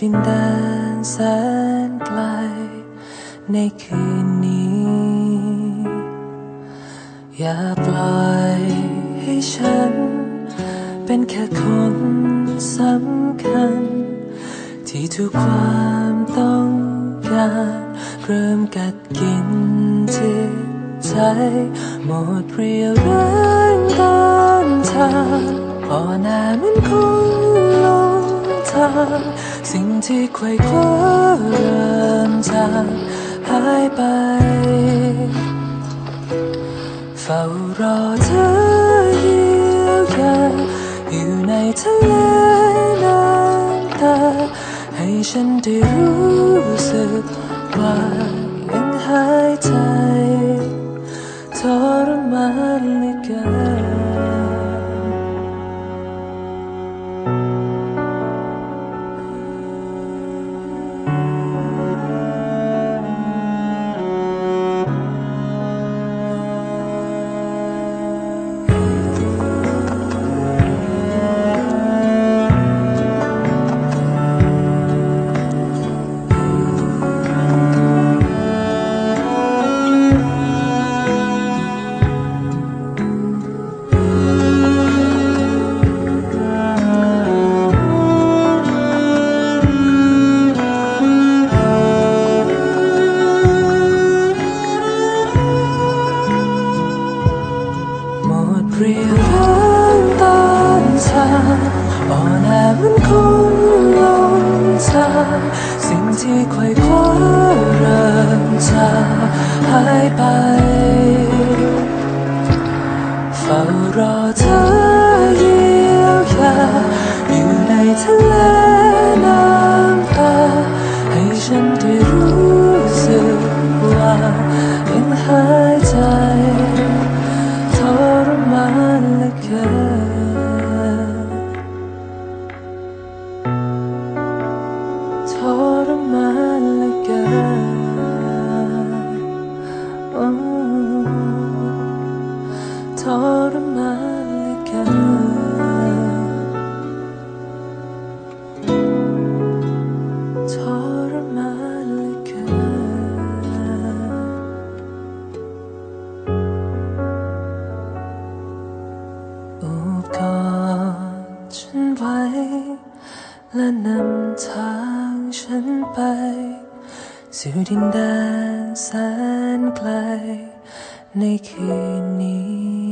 ดินแดนแสนไกล ในคืนนี้ อย่าปล่อยให้ฉัน เป็นแค่คนสำคัญ ที่ทุกความต้องการเริ่มกัดกินจิตใจหมดเรียวแรงต้านทานอ่อนแอเหมันคงลงทาง สิ่งที่ไขว่คว้าเริ่มจางหายไป เฝ้ารอเธอเยียวยาอยู่ในทะเลน้ำตา ให้ฉันได้รู้สึกว่ายังหายใจทรมานเหลือเกิน อนแอนคงลงทางสิ่งที่ไขว่คว้าเริ่มจะหายไป ทรมานเหลือเกินโอ้ทรมา ฉันไป สู่ดินแดนแสนไกลในคืนนี้